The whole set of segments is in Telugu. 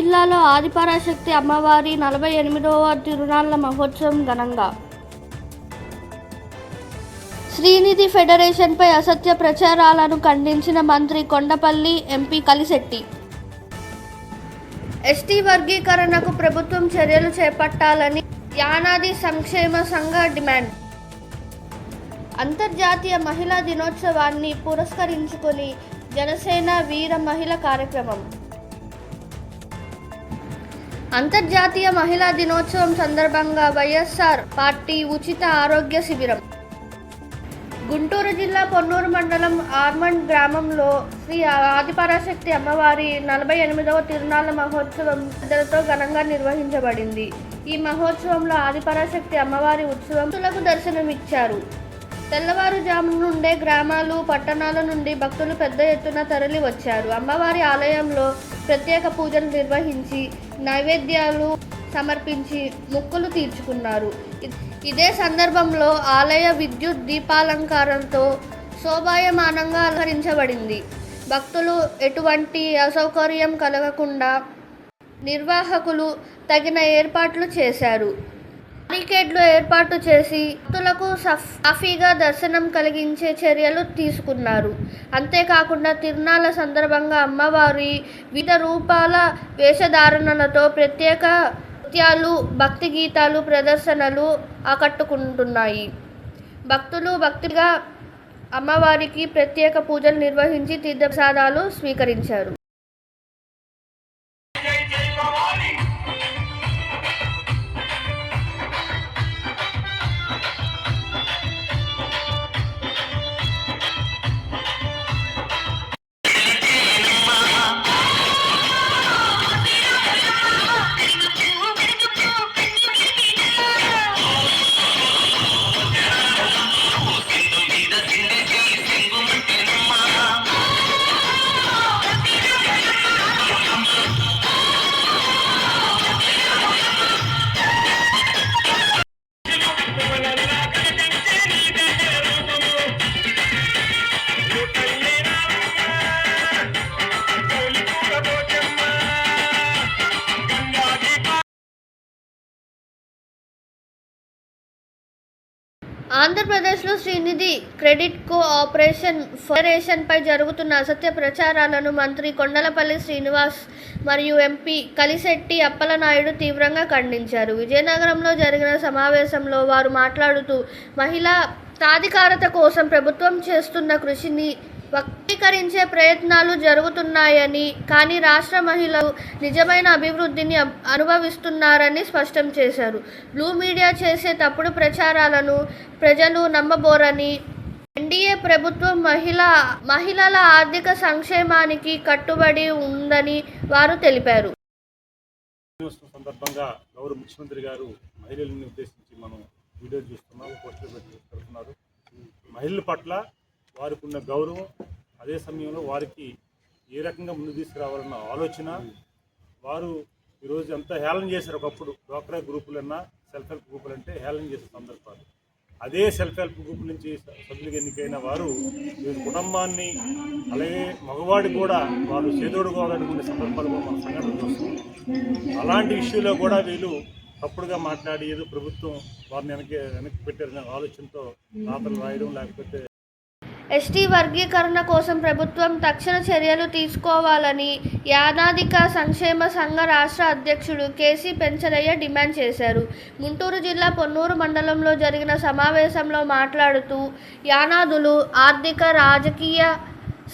జిల్లాలో ఆదిపరాశక్తి అమ్మవారి నలభై ఎనిమిదవ తిరునాళ్ళ మహోత్సవం ఘనంగా. శ్రీనిధి ఫెడరేషన్పై అసత్య ప్రచారాలను ఖండించిన మంత్రి కొండపల్లి ఎంపీ కలిశెట్టి. ఎస్టీ వర్గీకరణకు ప్రభుత్వం చర్యలు చేపట్టాలని యానాది సంక్షేమ సంఘ డిమాండ్. అంతర్జాతీయ మహిళా దినోత్సవాన్ని పురస్కరించుకొని జనసేన వీర మహిళ కార్యక్రమం. అంతర్జాతీయ మహిళా దినోత్సవం సందర్భంగా వైఎస్ఆర్ పార్టీ ఉచిత ఆరోగ్య శిబిరం. గుంటూరు జిల్లా పొన్నూరు మండలం ఆర్మండ్ గ్రామంలో శ్రీ ఆదిపరాశక్తి అమ్మవారి నలభై ఎనిమిదవ తిరునాళ్ళ మహోత్సవం పెద్దలతో ఘనంగా నిర్వహించబడింది. ఈ మహోత్సవంలో ఆదిపరాశక్తి అమ్మవారి ఉత్సవం దర్శనమిచ్చారు. తెల్లవారుజాము నుండే గ్రామాలు పట్టణాల నుండి భక్తులు పెద్ద ఎత్తున తరలి వచ్చారు. అమ్మవారి ఆలయంలో ప్రత్యేక పూజలు నిర్వహించి నైవేద్యాలు సమర్పించి మొక్కులు తీర్చుకున్నారు. ఇదే సందర్భంలో ఆలయ విద్యుత్ దీపాలంకారంతో శోభాయమానంగా అలంకరించబడింది. భక్తులు ఎటువంటి అసౌకర్యం కలగకుండా నిర్వాహకులు తగిన ఏర్పాట్లు చేశారు. బారికేడ్లు ఏర్పాటు చేసి భక్తులకు సఫ్- సాఫీగా దర్శనం కలిగించే చర్యలు తీసుకున్నారు. అంతేకాకుండా తిరునాళ్ళ సందర్భంగా అమ్మవారి వివిధ రూపాల వేషధారణలతో ప్రత్యేక నృత్యాలు భక్తి గీతాలు ప్రదర్శనలు ఆకట్టుకుంటున్నాయి. భక్తులు భక్తిగా అమ్మవారికి ప్రత్యేక పూజలు నిర్వహించి తీర్థప్రసాదాలు స్వీకరించారు. ఆంధ్రప్రదేశ్లో శ్రీనిధి క్రెడిట్ కోఆపరేషన్ ఫెడరేషన్పై జరుగుతున్న అసత్య ప్రచారాలను మంత్రి కొండలపల్లి శ్రీనివాస్ మరియు ఎంపీ కలిశెట్టి అప్పలనాయుడు తీవ్రంగా ఖండించారు. విజయనగరంలో జరిగిన సమావేశంలో వారు మాట్లాడుతూ మహిళా సాధికారత కోసం ప్రభుత్వం చేస్తున్న కృషిని వక్రీకరించే ప్రయత్నాలు జరుగుతున్నాయని కానీ రాష్ట్ర మహిళలు నిజమైన అభివృద్ధిని అనుభవిస్తున్నారని స్పష్టం చేశారు. బ్లూ మీడియా చేసే తప్పుడు ప్రచారాలను ప్రజలు నమ్మబోరని ఎన్డీఏ ప్రభుత్వం మహిళ మహిళల ఆర్థిక సంక్షేమానికి కట్టుబడి ఉందని వారు తెలిపారు. సందర్భంగా గౌరవ ముఖ్యమంత్రి గారు మహిళలను ఉద్దేశించి మనం వీడియో చూస్తున్నాం పోస్టులు పెట్టి పెడుతున్నారు. మహిళల పట్ల వారికి ఉన్న గౌరవం అదే సమయంలో వారికి ఏ రకంగా ముందు తీసుకురావాలన్న ఆలోచన వారు ఈరోజు ఎంత హేళన చేశారు ఒకప్పుడు డోక్రా గ్రూపులన్నా సెల్ఫ్ హెల్ప్ గ్రూపులు అంటే హేళన చేసే సందర్భాలు. అదే సెల్ఫ్ హెల్ప్ గ్రూప్ నుంచి సభ్యులకు ఎన్నికైన వారు ఈరోజు కుటుంబాన్ని అలాగే మగవాడి కూడా వారు చేదోడు కావాలనుకునే సందర్భాలు మన సంఘటన చూస్తున్నాం అలాంటి ఇష్యూలో కూడా వీళ్ళు తప్పుడుగా మాట్లాడి ఏదో ప్రభుత్వం వారిని వెనక్కి వెనక్కి పెట్టారనే ఆలోచనతో రాతలు రాయడం లేకపోతే ఎస్టీ వర్గీకరణ కోసం ప్రభుత్వం తక్షణ చర్యలు తీసుకోవాలని యానాదిక సంక్షేమ సంఘ రాష్ట్ర అధ్యక్షుడు కేసీ పెంచలయ్య డిమాండ్ చేశారు. గుంటూరు జిల్లా పొన్నూరు మండలంలో జరిగిన సమావేశంలో మాట్లాడుతూ యానాదులు ఆర్థిక రాజకీయ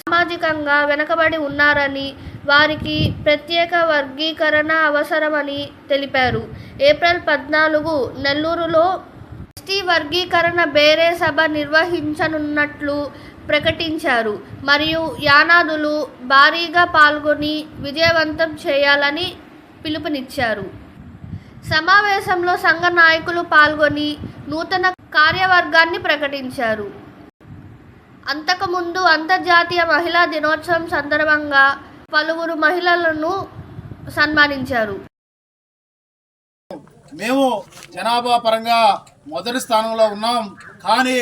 సామాజికంగా వెనకబడి ఉన్నారని వారికి ప్రత్యేక వర్గీకరణ అవసరమని తెలిపారు. ఏప్రిల్ పద్నాలుగు నెల్లూరులో ఎస్టీ వర్గీకరణ బేరే సభ నిర్వహించనున్నట్లు ప్రకటించారు. మరియు యానాదులు భారీగా పాల్గొని విజయవంతం చేయాలని పిలుపునిచ్చారు. సమావేశంలో సంఘ నాయకులు పాల్గొని నూతన కార్యవర్గాన్ని ప్రకటించారు. అంతకుముందు అంతర్జాతీయ మహిళా దినోత్సవం సందర్భంగా పలువురు మహిళలను సన్మానించారు. మేము జనాభా పరంగా మొదటి స్థానంలో ఉన్నాం. కానీ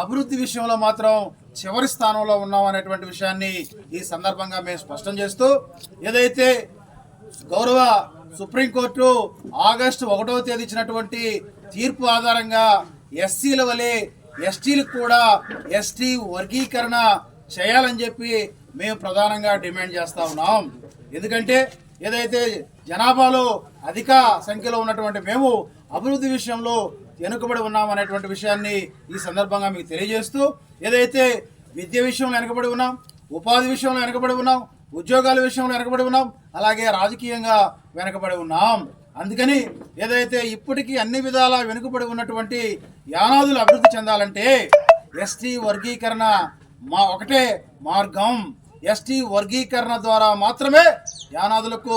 అభివృద్ధి విషయంలో మాత్రం చివరి స్థానంలో ఉన్నాం అనేటువంటి విషయాన్ని ఈ సందర్భంగా మేము స్పష్టం చేస్తూ ఏదైతే గౌరవ సుప్రీంకోర్టు ఆగస్టు ఒకటవ తేదీ ఇచ్చినటువంటి తీర్పు ఆధారంగా ఎస్సీల వలె ఎస్టీలకు కూడా ఎస్టీ వర్గీకరణ చేయాలని చెప్పి మేము ప్రధానంగా డిమాండ్ చేస్తూ ఉన్నాం. ఎందుకంటే ఏదైతే జనాభాలో అధిక సంఖ్యలో ఉన్నటువంటి మేము అభివృద్ధి విషయంలో వెనుకబడి ఉన్నాం అనేటువంటి విషయాన్ని ఈ సందర్భంగా మీకు తెలియజేస్తూ ఏదైతే విద్య విషయంలో వెనుకబడి ఉన్నాం ఉపాధి విషయంలో వెనుకబడి ఉన్నాం ఉద్యోగాల విషయంలో వెనుకబడి ఉన్నాం అలాగే రాజకీయంగా వెనుకబడి ఉన్నాం. అందుకని ఏదైతే ఇప్పటికీ అన్ని విధాల వెనుకబడి ఉన్నటువంటి యానాదులు అభివృద్ధి చెందాలంటే ఎస్టీ వర్గీకరణ మా ఒకటే మార్గం. ఎస్టీ వర్గీకరణ ద్వారా మాత్రమే యానాదులకు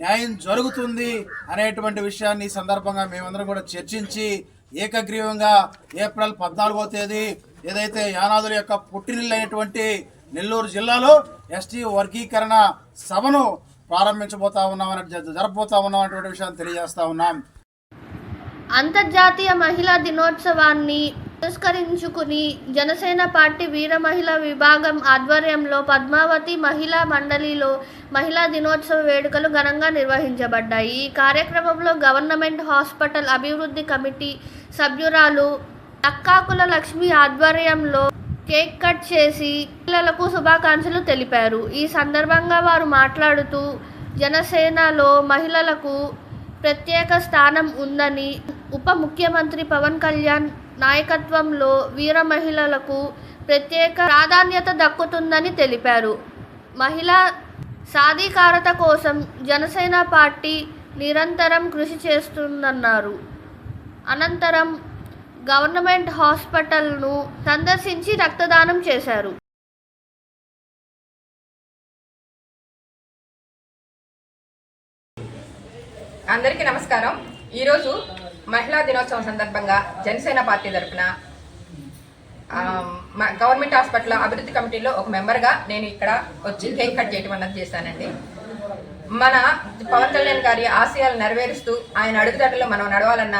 న్యాయం జరుగుతుంది అనేటువంటి విషయాన్ని ఈ సందర్భంగా మేమందరం కూడా చర్చించి ఏకగ్రీవంగా ఏప్రిల్ పద్నాలుగో తేదీ ఏదైతే యానాదుల యొక్క పుట్టినిల్లైనటువంటి నెల్లూరు జిల్లాలో ఎస్టీ వర్గీకరణ సభను ప్రారంభించబోతా ఉన్నామని జ- జరపబోతా ఉన్నాం అనేటువంటి విషయాన్ని తెలియజేస్తా ఉన్నాం. అంతర్జాతీయ మహిళా దినోత్సవాన్ని పురస్కరించుకుని జనసేన పార్టీ వీర మహిళా విభాగం ఆధ్వర్యంలో పద్మావతి మహిళా మండలిలో మహిళా దినోత్సవ వేడుకలు ఘనంగా నిర్వహించబడ్డాయి. ఈ కార్యక్రమంలో గవర్నమెంట్ హాస్పిటల్ అభివృద్ధి కమిటీ సభ్యురాలు అక్కాకుల లక్ష్మి ఆధ్వర్యంలో కేక్ కట్ చేసి పిల్లలకు శుభాకాంక్షలు తెలిపారు. ఈ సందర్భంగా వారు మాట్లాడుతూ జనసేనలో మహిళలకు ప్రత్యేక స్థానం ఉందని ఉప ముఖ్యమంత్రి పవన్ కళ్యాణ్ నాయకత్వంలో వీర మహిళలకు ప్రత్యేక ప్రాధాన్యత దక్కుతుందని తెలిపారు. మహిళా సాధికారత కోసం జనసేన పార్టీ నిరంతరం కృషి చేస్తుందన్నారు. అనంతరం గవర్నమెంట్ హాస్పిటల్ను సందర్శించి రక్తదానం చేశారు. అందరికీ నమస్కారం. ఈరోజు మహిళా దినోత్సవం సందర్భంగా జనసేన పార్టీ తరఫున గవర్నమెంట్ హాస్పిటల్ అభివృద్ధి కమిటీలో ఒక మెంబర్గా నేను ఇక్కడ వచ్చి కేక్ కట్ చేయడం అన్నది చేశానండి. మన పవన్ కళ్యాణ్ గారి ఆశయాలు నెరవేరుస్తూ ఆయన అడుగుదాటలో మనం నడవాలన్న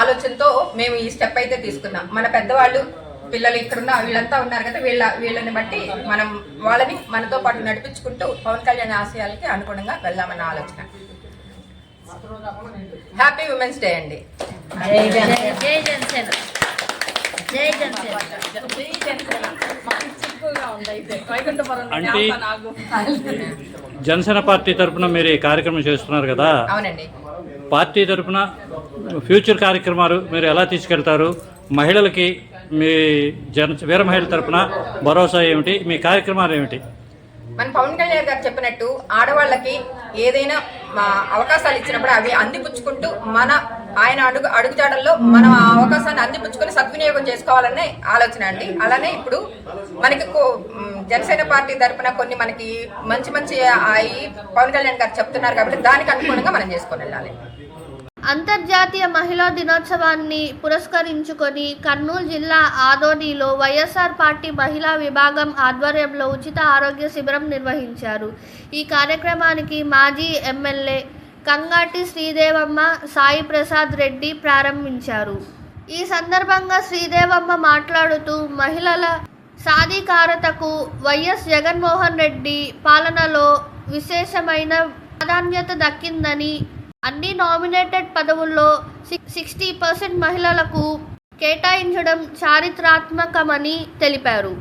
ఆలోచనతో మేము ఈ స్టెప్ అయితే తీసుకున్నాం. మన పెద్దవాళ్ళు పిల్లలు ఇక్కడున్న వీళ్ళంతా ఉన్నారు కదా వీళ్ళ వీళ్ళని బట్టి మనం వాళ్ళని మనతో పాటు నడిపించుకుంటూ పవన్ కళ్యాణ్ ఆశయాలకి అనుగుణంగా వెళ్దామన్న ఆలోచన. హ్యాపీ ఉమెన్స్ డే అండి. అంటే జనసేన పార్టీ తరపున మీరు ఈ కార్యక్రమం చేస్తున్నారు కదా? అవునండి. పార్టీ తరపున ఫ్యూచర్ కార్యక్రమాలు మీరు ఎలా తీసుకెళ్తారు? మహిళలకి మీ జన వీర మహిళల తరపున భరోసా ఏమిటి? మీ కార్యక్రమాలు ఏమిటి? మన పవన్ కళ్యాణ్ గారు చెప్పినట్టు ఆడవాళ్ళకి ఏదైనా అవకాశాలు ఇచ్చినప్పుడు అవి అందిపుచ్చుకుంటూ మన ఆయన అడుగు అడుగుజాడల్లో మనం ఆ అవకాశాన్ని అందిపుచ్చుకొని సద్వినియోగం చేసుకోవాలనే ఆలోచన అండి. అలానే ఇప్పుడు మనకి కో- జనసేన పార్టీ తరపున కొన్ని మనకి మంచి మంచి అయి పవన్ కళ్యాణ్ గారు చెప్తున్నారు కాబట్టి దానికి అనుగుణంగా మనం చేసుకొని వెళ్ళాలి. అంతర్జాతీయ మహిళా దినోత్సవాన్ని పురస్కరించుకొని కర్నూలు జిల్లా ఆదోనిలో వైఎస్ఆర్ పార్టీ మహిళా విభాగం ఆధ్వర్యంలో ఉచిత ఆరోగ్య శిబిరం నిర్వహించారు. ఈ కార్యక్రమానికి మాజీ ఎమ్మెల్యే కంగాటి శ్రీదేవమ్మ సాయి ప్రసాద్ రెడ్డి ప్రారంభించారు. ఈ సందర్భంగా శ్రీదేవమ్మ మాట్లాడుతూ మహిళల సాధికారతకు వైఎస్ జగన్మోహన్ రెడ్డి పాలనలో విశేషమైన ప్రాధాన్యత దక్కిందని అన్ని నామినేటెడ్ పదవుల్లో సిక్స్టీ పర్సెంట్ మహిళలకు కేటాయించడం చారిత్రాత్మకమని తెలిపారు.